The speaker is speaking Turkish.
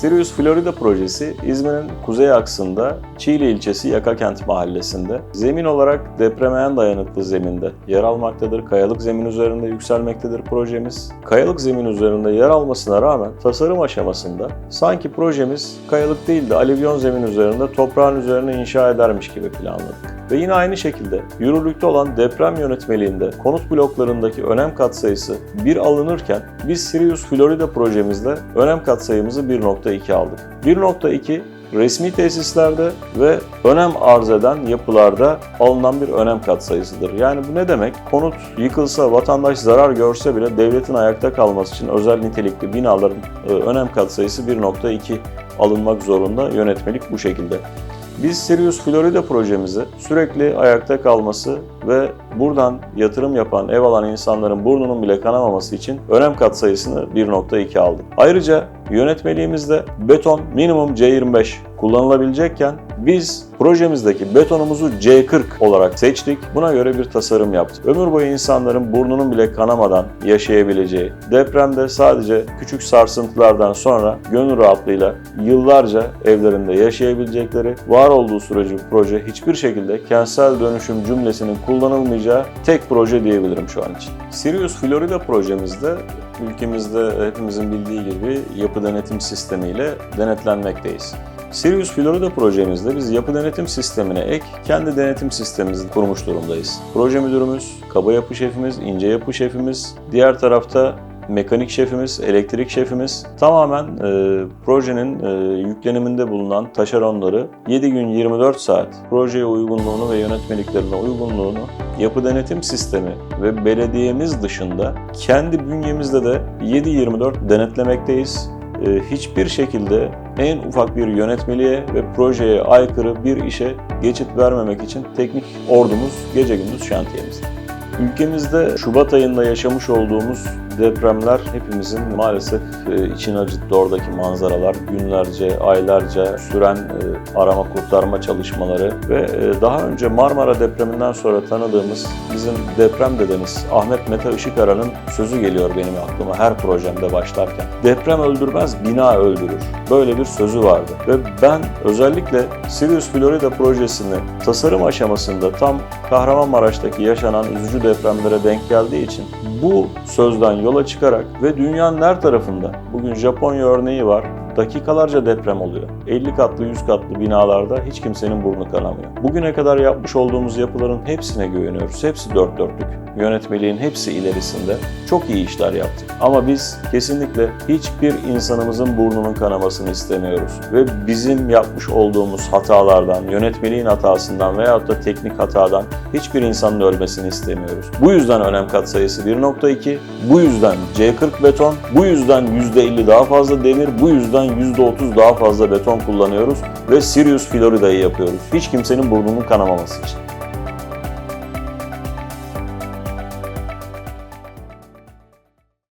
Sirius Florida projesi İzmir'in kuzey aksında Çiğli ilçesi Yakakent mahallesinde zemin olarak depreme en dayanıklı zeminde yer almaktadır. Kayalık zemin üzerinde yükselmektedir projemiz. Kayalık zemin üzerinde yer almasına rağmen tasarım aşamasında sanki projemiz kayalık değil de alüvyon zemin üzerinde toprağın üzerine inşa edermiş gibi planladık. Ve yine aynı şekilde yürürlükte olan deprem yönetmeliğinde konut bloklarındaki önem katsayısı 1 alınırken biz Sirius Florida projemizde önem katsayımızı 1.2 aldık. 1.2 resmi tesislerde ve önem arz eden yapılarda alınan bir önem katsayısıdır. Yani bu ne demek? Konut yıkılsa, vatandaş zarar görse bile devletin ayakta kalması için özel nitelikli binaların e, önem katsayısı 1.2 alınmak zorunda. Yönetmelik bu şekilde. Biz Sirius Florida projemizi sürekli ayakta kalması ve buradan yatırım yapan, ev alan insanların burnunun bile kanamaması için önem katsayısını 1.2 aldık. Ayrıca yönetmeliğimizde beton minimum C25 kullanılabilecekken biz projemizdeki betonumuzu C40 olarak seçtik. Buna göre bir tasarım yaptık. Ömür boyu insanların burnunun bile kanamadan yaşayabileceği, depremde sadece küçük sarsıntılardan sonra gönül rahatlığıyla yıllarca evlerinde yaşayabilecekleri, var olduğu sürece proje hiçbir şekilde kentsel dönüşüm cümlesinin kullanılmayacağı tek proje diyebilirim şu an için. Sirius Florida projemizde ülkemizde hepimizin bildiği gibi yapı denetim sistemiyle denetlenmekteyiz. Sirius Florida projemizde biz yapı denetim sistemine ek kendi denetim sistemimizi kurmuş durumdayız. Proje müdürümüz, kaba yapı şefimiz, ince yapı şefimiz, diğer tarafta mekanik şefimiz, elektrik şefimiz tamamen e, projenin e, yükleniminde bulunan taşeronları 7 gün 24 saat projeye uygunluğunu ve yönetmeliklerine uygunluğunu yapı denetim sistemi ve belediyemiz dışında kendi bünyemizde de 7-24 denetlemekteyiz. E, hiçbir şekilde en ufak bir yönetmeliğe ve projeye aykırı bir işe geçit vermemek için teknik ordumuz gece gündüz şantiyemizde. Ülkemizde Şubat ayında yaşamış olduğumuz depremler hepimizin maalesef e, içini acıttı oradaki manzaralar. Günlerce, aylarca süren e, arama kurtarma çalışmaları ve e, daha önce Marmara depreminden sonra tanıdığımız bizim deprem dedemiz Ahmet Mete Işıkara'nın sözü geliyor benim aklıma her projemde başlarken. Deprem öldürmez, bina öldürür. Böyle bir sözü vardı. Ve ben özellikle Sirius Florida projesini tasarım aşamasında tam Kahramanmaraş'taki yaşanan üzücü depremlere denk geldiği için bu sözden yola çıkarak ve dünyanın her tarafında bugün Japonya örneği var dakikalarca deprem oluyor. 50 katlı 100 katlı binalarda hiç kimsenin burnu kanamıyor. Bugüne kadar yapmış olduğumuz yapıların hepsine güveniyoruz. Hepsi dört dörtlük. Yönetmeliğin hepsi ilerisinde. Çok iyi işler yaptık. Ama biz kesinlikle hiçbir insanımızın burnunun kanamasını istemiyoruz. Ve bizim yapmış olduğumuz hatalardan, yönetmeliğin hatasından veyahut da teknik hatadan hiçbir insanın ölmesini istemiyoruz. Bu yüzden önem katsayısı 1.2, bu yüzden C40 beton, bu yüzden %50 daha fazla demir, bu yüzden %30 daha fazla beton kullanıyoruz ve Sirius Florida'yı yapıyoruz. Hiç kimsenin burnunun kanamaması için.